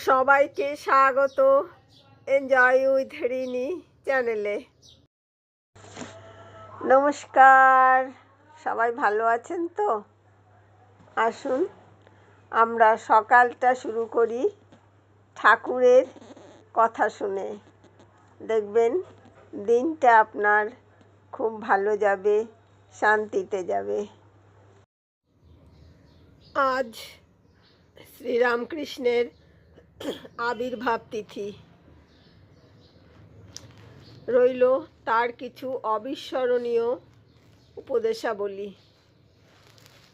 সবাইকে স্বাগত। Enjoy with Rini চ্যানেলে নমস্কার। সবাই ভালো আছেন তো? আসুন, আমরা সকালটা শুরু করি ঠাকুরের কথা শুনে। দেখবেন, দিনটা আপনার খুব ভালো যাবে, শান্তিতে যাবে। আজ শ্রীরামকৃষ্ণের আবির্ভাব তিথি। রইল তার কিছু অবিস্মরণীয় উপদেশাবলী।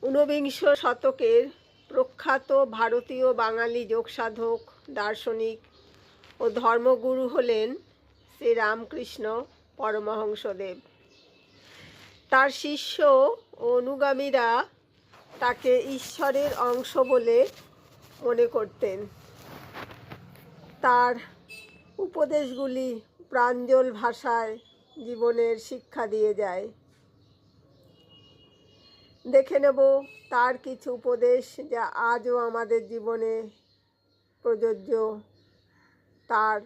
ঊনবিংশ শতকের প্রখ্যাত ভারতীয় বাঙালি যোগসাধক, দার্শনিক ও ধর্মগুরু হলেন শ্রীরামকৃষ্ণ পরমহংসদেব। তার শিষ্য ও অনুগামীরা তাকে ঈশ্বরের অংশ বলে মনে করতেন। তার উপদেশগুলি প্রাঞ্জল ভাষায় জীবনের শিক্ষা দিয়ে যায়। দেখে নেব তার কিছু উপদেশ যা আজও আমাদের জীবনে প্রযোজ্য। তার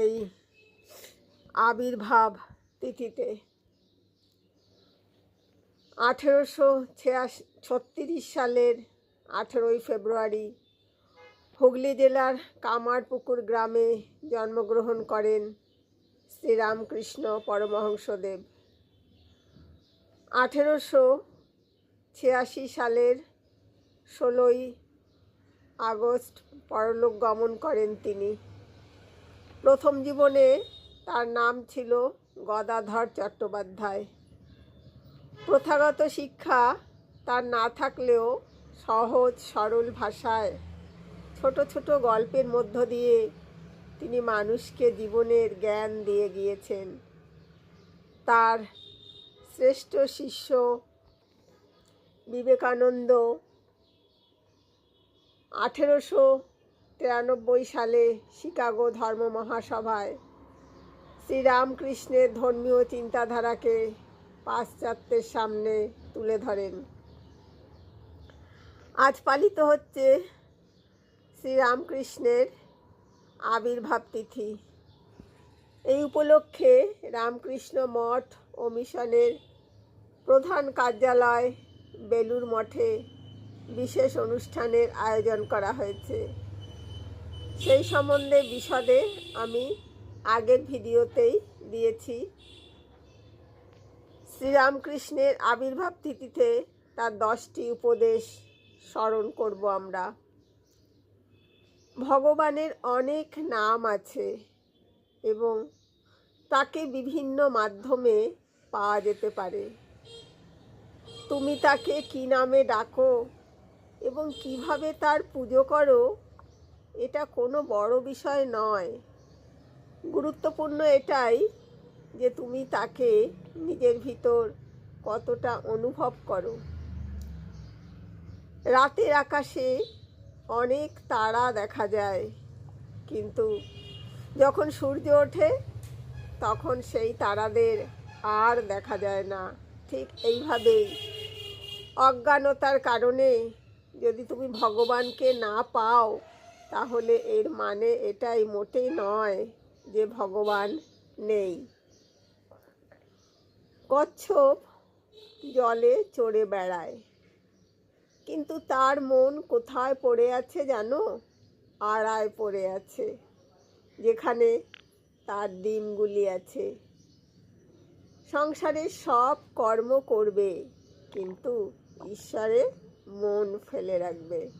এই আবির্ভাব তিথিতে আঠেরোশো ছিয়াশি, ছত্রিশ সালের আঠেরোই ফেব্রুয়ারি হুগলি জেলার কামারপুকুর গ্রামে জন্মগ্রহণ করেন শ্রীরামকৃষ্ণ পরমহংসদেব। আঠেরোশো ছিয়াশি সালের ষোলোই আগস্ট পরলোক গমন করেন তিনি। প্রথম জীবনে তার নাম ছিল গদাধর চট্টোপাধ্যায়। প্রথাগত শিক্ষা তার না থাকলেও সহজ সরল ভাষায় ছোট ছোট গল্পের মধ্য দিয়ে তিনি মানুষকে জীবনের জ্ঞান দিয়ে গিয়েছেন। তার শ্রেষ্ঠ শিষ্য বিবেকানন্দ আঠেরোশো তিরানব্বই সালে শিকাগো ধর্ম মহাসভায় শ্রীরামকৃষ্ণের ধর্মীয় চিন্তাধারাকে পাশ্চাত্যের সামনে তুলে ধরেন। আজ পালিত হচ্ছে শ্রীরামকৃষ্ণের আবির্ভাব তিথি। এই উপলক্ষে রামকৃষ্ণ মঠ ও মিশনের প্রধান কার্যালয় বেলুর মঠে বিশেষ অনুষ্ঠানের আয়োজন করা হয়েছে। সেই সম্বন্ধে বিশদে আমি আগের ভিডিওতেই দিয়েছি। শ্রীরামকৃষ্ণের আবির্ভাব তিথিতে তার দশটি উপদেশ স্মরণ করব আমরা। ভগবানের অনেক নাম আছে এবং তাকে বিভিন্ন মাধ্যমে পাওয়া যেতে পারে। তুমি তাকে কি নামে ডাকো এবং কীভাবে তার পুজো করো, এটা কোনো বড় বিষয় নয়। গুরুত্বপূর্ণ এটাই যে তুমি তাকে নিজের ভিতর কতটা অনুভব করো। রাতের আকাশে অনেক তারা দেখা যায়। কিন্তু যখন সূর্য ওঠে, তখন সেই তারাদের আর দেখা যায় না। ঠিক এইভাবেই অজ্ঞানতার কারণে যদি তুমি ভগবানকে না পাও, তাহলে এর মানে এটাই মোটেই নয় যে ভগবান নেই। কচ্ছপ জলে চড়ে বেড়ায়। কিন্তু তার মন কোথায় পড়ে আছে জানো? আড়ায় পড়ে আছে, যেখানে তার ডিমগুলি আছে। সংসারে সব কর্ম করবে, কিন্তু ঈশ্বরে মন ফেলে রাখবে।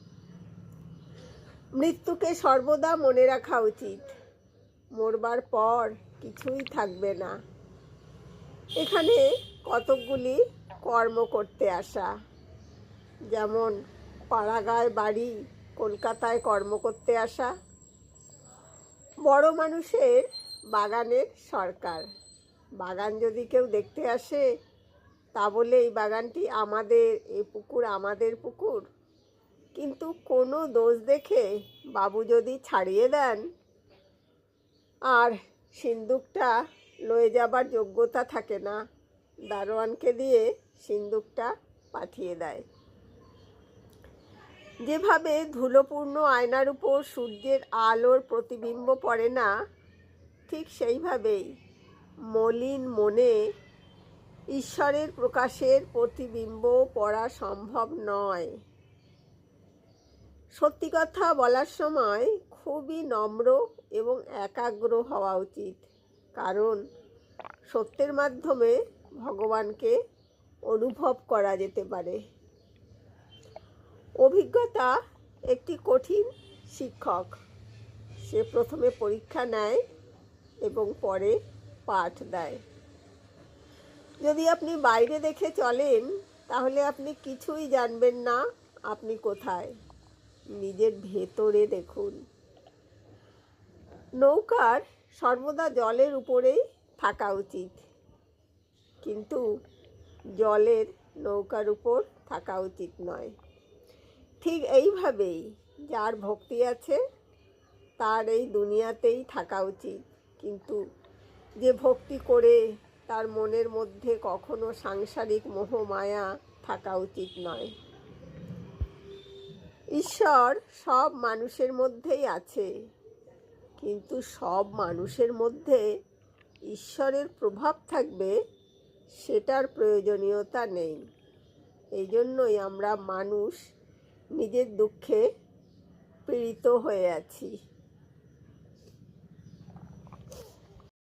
মৃত্যুকে সর্বদা মনে রাখা উচিত। মরবার পর কিছুই থাকবে না। এখানে কতকগুলি কর্ম করতে আসা। যেমন পাড়াগায় বাড়ি, কলকাতায় কর্ম করতে আসা। বড় মানুষের বাগানের সরকার। বাগান যদি কেউ দেখতে আসে তা বলে এই বাগানটি আমাদের, এ পুকুর আমাদের পুকুর। কিন্তু কোনো দোষ দেখে বাবু যদি ছাড়িয়ে দেন, আর সিন্দুকটা লয়ে যাবার যোগ্যতা থাকে না, দারোয়ানকে দিয়ে সিন্দুকটা পাঠিয়ে দেয়। যেভাবে ধুলোপূর্ণ আয়নার উপর সূর্যের আলোর প্রতিবিম্ব পড়ে না, ঠিক সেইভাবেই মলিন মনে ঈশ্বরের প্রকাশের প্রতিবিম্ব পড়া সম্ভব নয়। সত্যি কথা বলার সময় খুবই নম্র এবং একাগ্র হওয়া উচিত, কারণ সত্যের মাধ্যমে ভগবানকে অনুভব করা যেতে পারে। অভিজ্ঞতা একটি কঠিন শিক্ষক। সে প্রথমে পরীক্ষা নেয় এবং পরে পাঠ দেয়। যদি আপনি বাইরে দেখে চলেন, তাহলে আপনি কিছুই জানবেন না আপনি কোথায়। নিজের ভেতরে দেখুন। নৌকার সর্বদা জলের উপরেই থাকা উচিত। কিন্তু জলের নৌকার উপর থাকা উচিত নয়। ঠিক এইভাবেই যার ভক্তি আছে, তার এই দুনিয়াতেই থাকা উচিত। কিন্তু যে ভক্তি করে তার মনের মধ্যে কখনো সাংসারিক মোহ, মায়া থাকা উচিত নয়। ঈশ্বর সব মানুষের মধ্যেই আছে, কিন্তু সব মানুষের মধ্যে ঈশ্বরের প্রভাব থাকবে সেটার প্রয়োজনীয়তা নেই। এই জন্যই আমরা মানুষ নিজের দুঃখে পীড়িত হয়ে আছি।